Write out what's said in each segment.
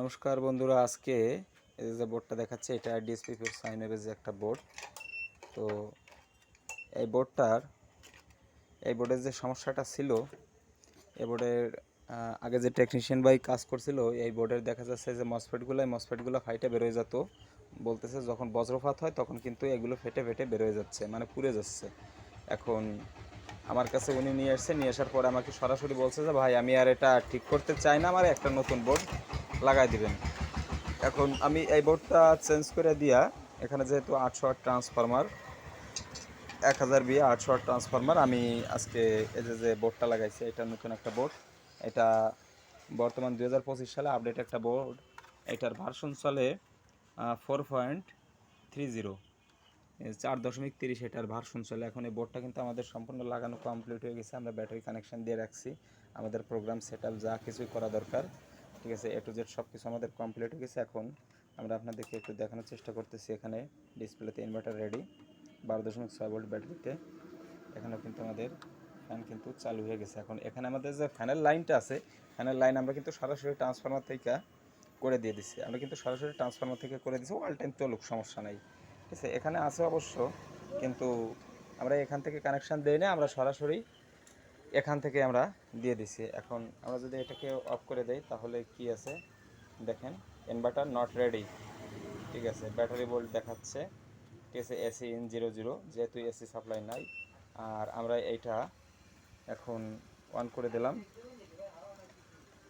নমস্কার বন্ধুরা, আজকে এই যে বোর্ডটা দেখাচ্ছে, এটা ডিএসপি ফোর সাইন যে একটা বোর্ড। তো এই বোর্ডটার, এই বোর্ডের যে সমস্যাটা ছিল, এই বোর্ডের আগে যে টেকনিশিয়ান ভাই কাজ করছিল, এই বোর্ডের দেখা যাচ্ছে যে মসফেটগুলো এই মসফেটগুলো ফাইটে বেরোয় যেত। বলতেছে যখন বজ্রপাত হয়, তখন কিন্তু এগুলো ফেটে ফেটে বেরোয় যাচ্ছে মানে পুড়ে যাচ্ছে। এখন আমার কাছে উনি নিয়ে এসছে নিয়ে আসার পরে আমাকে সরাসরি বলছে যে, ভাই, আমি আর এটা ঠিক করতে চাই না, আমার একটা নতুন বোর্ড লাগাই দিবেন। এখন আমি এই বোর্ডটা চেঞ্জ করে দিয়া, এখানে যেহেতু আটশো আট ট্রান্সফরমার এক হাজার বিয়ে আটশো আট ট্রান্সফরমার আমি আজকে এই যে যে বোর্ডটা লাগাইছি, এটা নতুন একটা বোর্ড এটা বর্তমান দুই হাজার পঁচিশ সালে আপডেট একটা বোর্ড এটার ভার্সন চলে ফোর পয়েন্ট থ্রি জিরো চার দশমিক তিরিশ এটার ভার্সন চলে। এখন এই বোর্ডটা কিন্তু আমাদের সম্পূর্ণ লাগানো কমপ্লিট হয়ে গেছে। আমরা ব্যাটারি কানেকশন দিয়ে রাখছি। আমাদের প্রোগ্রাম সেট যা কিছুই করা দরকার। ঠিক আছে এ টু জেড সব কিছু আমাদের কমপ্লিট হয়ে গেছে। এখন আমরা আপনাদেরকে একটু দেখানোর চেষ্টা করতেছি। এখানে ডিসপ্লেতে ইনভার্টার রেডি বারো দশমিক ছয় ভোল্ট ব্যাটারিতে এখানেও কিন্তু আমাদের ফ্যান কিন্তু চালু হয়ে গেছে। এখন এখানে আমাদের যে ফ্যানের লাইনটা আছে ফ্যানের লাইন আমরা কিন্তু সরাসরি ট্রান্সফর্মার থেকে করে দিয়ে দিচ্ছি আমরা কিন্তু সরাসরি ট্রান্সফর্মার থেকে করে দিচ্ছি অল টাইম চলুক সমস্যা নাই। ঠিক আছে, এখানে আছে অবশ্য, কিন্তু আমরা এখান থেকে কানেকশান দিই না, আমরা সরাসরি এখান থেকে আমরা দিয়ে দিছি। এখন আমরা যদি এটাকে অফ করে দেই, তাহলে কি আছে? দেখেন ইনভার্টার নট রেডি ঠিক আছে ব্যাটারি ভোল্ট দেখাচ্ছে। ঠিক আছে এসি ইন জিরো জিরো যেহেতু এসি সাপ্লাই নাই। আর আমরা এইটা এখন অন করে দিলাম।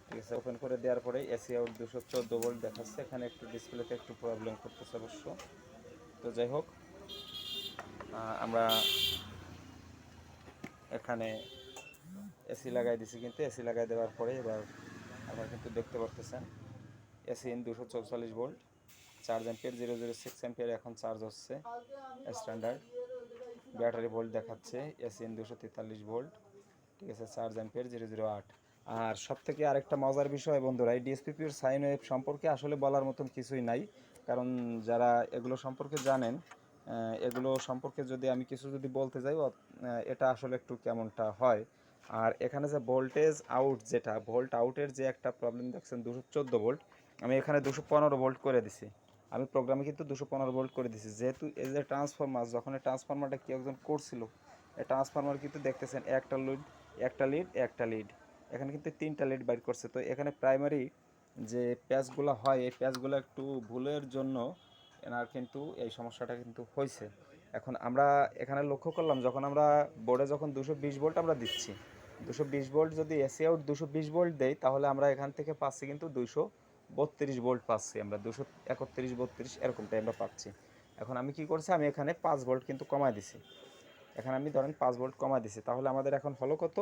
ঠিক আছে ওপেন করে দেওয়ার পরে এসি আউট দুশো চোদ্দ ভোল্ট দেখাচ্ছে। এখানে একটু ডিসপ্লেতে একটু প্রবলেম করতেছে অবশ্য। তো যাই হোক আমরা এখানে এসি লাগাই দিছি কিন্তু এসি লাগাই দেওয়ার পরে এবার আপনারা কিন্তু দেখতে পারতেছেন এসি ইন দুশো চৌচল্লিশ volt, charge ampere zero zero six ampere এখন চার্জ হচ্ছে স্ট্যান্ডার্ড। ব্যাটারি ভোল্ট দেখাচ্ছে এসি ইন দুশো তেতাল্লিশ ভোল্ট, ঠিক আছে, চার্জ অ্যাম্পিয়ার জিরো জিরো আট। আর সব থেকে আরেকটা মজার বিষয় বন্ধুরা, এই ডিএসপিপির সাইন ওয়েভ সম্পর্কে আসলে বলার মতন কিছুই নাই। কারণ যারা এগুলো সম্পর্কে জানেন এগুলো সম্পর্কে যদি আমি কিছু যদি বলতে যাই এটা আসলে একটু কেমনটা হয়। আর এখানে যে ভোল্টেজ আউট যেটা ভোল্ট আউটের যে একটা প্রবলেম দেখছেন দুশো চোদ্দ ভোল্ট আমি এখানে দুশো পনেরো ভোল্ট করে দিছি। আমি প্রোগ্রামে কিন্তু দুশো পনেরো ভোল্ট করে দিছি। যেহেতু এই যে ট্রান্সফরমার যখন এই ট্রান্সফরমারটা কেউ একজন করছিল, এই ট্রান্সফরমার কিন্তু দেখতেছেন একটা লিড একটা লিড একটা লিড এখানে কিন্তু তিনটা লিড বাইর করছে। তো এখানে প্রাইমারি যে প্যাচগুলো হয়, এই প্যাচগুলো একটু ভুলের জন্য এনার কিন্তু এই সমস্যাটা কিন্তু হয়েছে এখন আমরা এখানে লক্ষ্য করলাম, যখন আমরা বোর্ডে যখন দুশো বিশ ভোল্ট আমরা দিচ্ছি, দুশো বিশ ভোল্ট যদি এসি আউট দুশো বিশ ভোল্ট দেই, তাহলে আমরা এখান থেকে পাচ্ছি কিন্তু দুশো বত্রিশ ভোল্ট পাচ্ছি আমরা, দুশো একত্রিশ বত্রিশ এরকমটাই আমরা পাচ্ছি। এখন আমি কি করছি, আমি এখানে পাঁচ ভোল্ট কিন্তু কমায় দিছি। এখানে আমি ধরেন পাঁচ ভোল্ট কমায় দিছি, তাহলে আমাদের এখন হলো কত?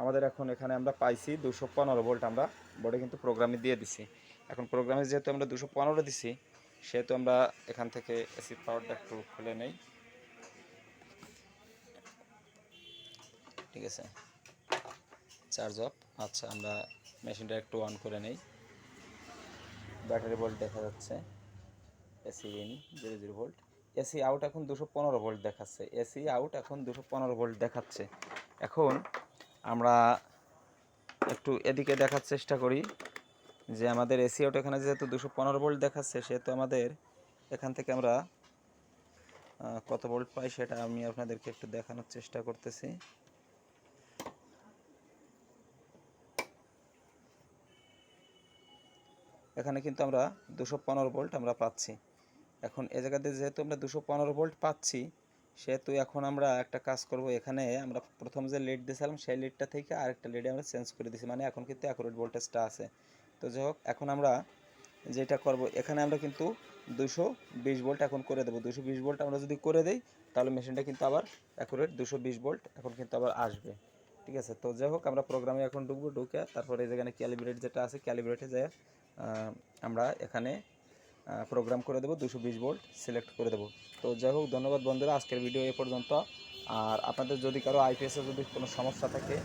আমাদের এখন এখানে আমরা পাইছি দুশো পনেরো ভোল্ট আমরা। বোর্ডে কিন্তু প্রোগ্রামে দিয়ে দিছি। এখন প্রোগ্রামে যেহেতু আমরা দুশো পনেরো দিছি, সেহেতু আমরা এখান থেকে এসি পাওয়ারটা একটু খুলে নেই। ঠিক আছে? চার্জ অফ আচ্ছা আমরা মেশিনটা একটু অন করে নেই। ব্যাটারি ভোল্ট দেখা যাচ্ছে। AC in zero zero volt AC out এখন দুশো পনেরো ভোল্ট দেখাচ্ছে। এসি আউট এখন দুশো পনেরো ভোল্ট দেখাচ্ছে। এখন আমরা একটু এদিকে দেখার চেষ্টা করি যে আমাদের এসি আউট এখানে যেহেতু দুশো পনেরো ভোল্ট দেখাচ্ছে, সেহেতু আমাদের এখান থেকে আমরা কত ভোল্ট পাই সেটা আমি আপনাদেরকে একটু দেখানোর চেষ্টা করতেছি। এখানে কিন্তু আমরা দুশো পনেরো ভোল্ট আমরা পাচ্ছি। এখন এ জায়গাতে যেহেতু আমরা দুশো পনেরো ভোল্ট পাচ্ছি সেহেতু এখন আমরা একটা কাজ করব, এখানে আমরা প্রথম যে লিড দিয়েছিলাম, সেই লিডটা থেকে আরেকটা লিডে আমরা চেঞ্জ করে দিছি মানে এখন কিন্তু অ্যাকুরেট ভোল্টেজটা আছে। তো যাই হোক, এখন আমরা যেটা করব, এখানে আমরা কিন্তু দুশো বিশ ভোল্ট এখন করে দেবো। দুশো বিশ ভোল্ট আমরা যদি করে দিই, তাহলে মেশিনটা কিন্তু আবার অ্যাকুরেট দুশো বিশ ভোল্ট এখন কিন্তু আবার আসবে। ঠিক আছে? তো যাই হোক, আমরা প্রোগ্রামে এখন ঢুকবো, ঢুকে তারপরে যেখানে ক্যালিব্রেট যেটা আছে ক্যালিব্রেটে যায় আমরা এখানে প্রোগ্রাম করে দেবো, দুশো বিশ ভোল্ট সিলেক্ট করে দেবো। তো যাই হোক, ধন্যবাদ বন্ধুরা, আজকের ভিডিও এ পর্যন্ত। আর আপনাদের যদি কারও আইপিএসে যদি কোনো সমস্যা থাকে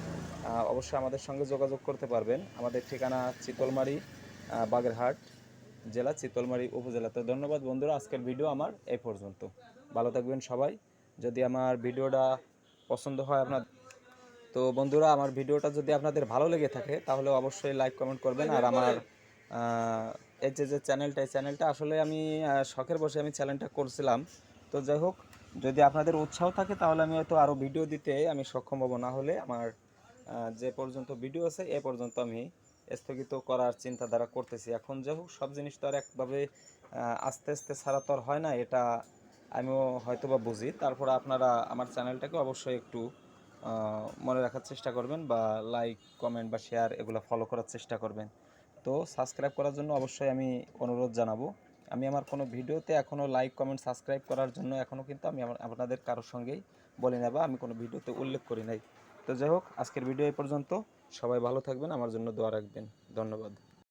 অবশ্যই আমাদের সঙ্গে যোগাযোগ করতে পারবেন। আমাদের ঠিকানা চিতলমারি বাগেরহাট, জেলা চিতলমারি উপজেলা। তো ধন্যবাদ বন্ধুরা, আজকের ভিডিও আমার এই পর্যন্ত। ভালো থাকবেন সবাই। যদি আমার ভিডিওটা পছন্দ হয় আপনার তো বন্ধুরা, আমার ভিডিওটা যদি আপনাদের ভালো লেগে থাকে, তাহলে অবশ্যই লাইক কমেন্ট করবেন। আর আমার এই যে যে চ্যানেলটা এই চ্যানেলটা আসলে আমি শখের বসে আমি চ্যানেলটা করছিলাম। তো যাই হোক, যদি আপনাদের উৎসাহ থাকে তাহলে আমি হয়তো আরও ভিডিও দিতে আমি সক্ষম হব। না হলে আমার যে পর্যন্ত ভিডিও আছে, এ পর্যন্ত আমি স্থগিত করার চিন্তাধারা করতেছি। এখন যাই হোক, সব জিনিস তো আর একভাবে আস্তে আস্তে ছাড়া তো হয় না, এটা আমিও হয়তো বা বুঝি। তারপরে আপনারা আমার চ্যানেলটাকে অবশ্যই একটু মনে রাখার চেষ্টা করবেন বা লাইক কমেন্ট বা শেয়ার এগুলো ফলো করার চেষ্টা করবেন। তো সাবস্ক্রাইব করার জন্য অবশ্যই আমি অনুরোধ জানাব। আমি আমার কোনো ভিডিওতে এখনও লাইক কমেন্ট সাবস্ক্রাইব করার জন্য এখনও কিন্তু আমি আপনাদের কারোর সঙ্গেই বলি না বা আমি কোনো ভিডিওতে উল্লেখ করি নাই। তো যাই হোক, আজকের ভিডিও এই পর্যন্ত। সবাই ভালো থাকবেন, আমার জন্য দোয়া রাখবেন। ধন্যবাদ।